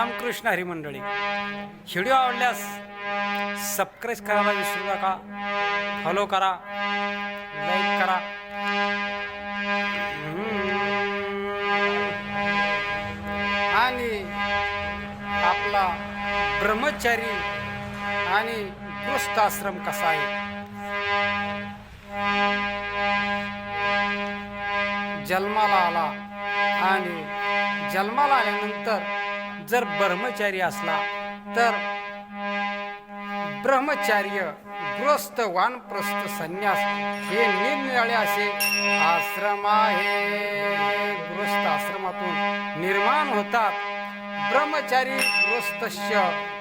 रामकृष्ण हरी मंडळी व्हिडिओ आवडल्यास सबस्क्राईब करायला विसरू नका. फॉलो करा. लाईक करा. आणि आपला ब्रह्मचारी आणि आश्रम कसा आहे? जन्माला आला आणि जन्माला आल्यानंतर जर ब्रह्मचारी असला तर ब्रह्मचार्य गृहस्थ वानप्रस्थ संन्यास हे निरनिराळे असे आश्रम आहे गृहस्थ आश्रमातून निर्माण होतात. ब्रह्मचारी गृहस्थस्य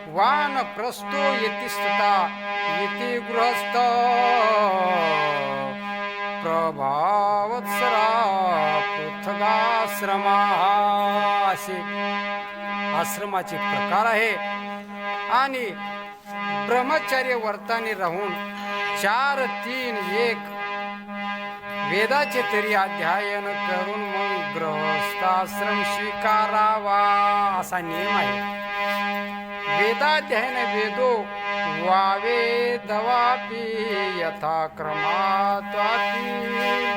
वानप्रस्थो यतिस्तता येते गृहस्थ. प्रभावत्सरा पृथगाश्रमा असे आश्रमाचे प्रकार आहे. आणि ब्रह्मचर्य वर्ताने राहून चार तीन एक वेदाचे तरी अध्ययन करून मग गृहस्थाश्रम स्वीकारावा असा नियम आहे. वेदाध्ययन वेदो वावे दवापी यथा क्रमात्वापी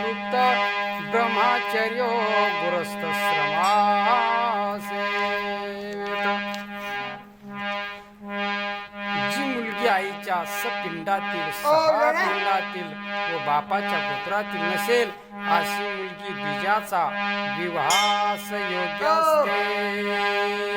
लुप्त ब्रह्मचर्यो गुरस्थ मुलगी आईच्या सपिंडातील सहा पिंडातील व बापाच्या पुत्रातील नसेल अशी मुलगी बीजाचा विवाहास योग्य असते.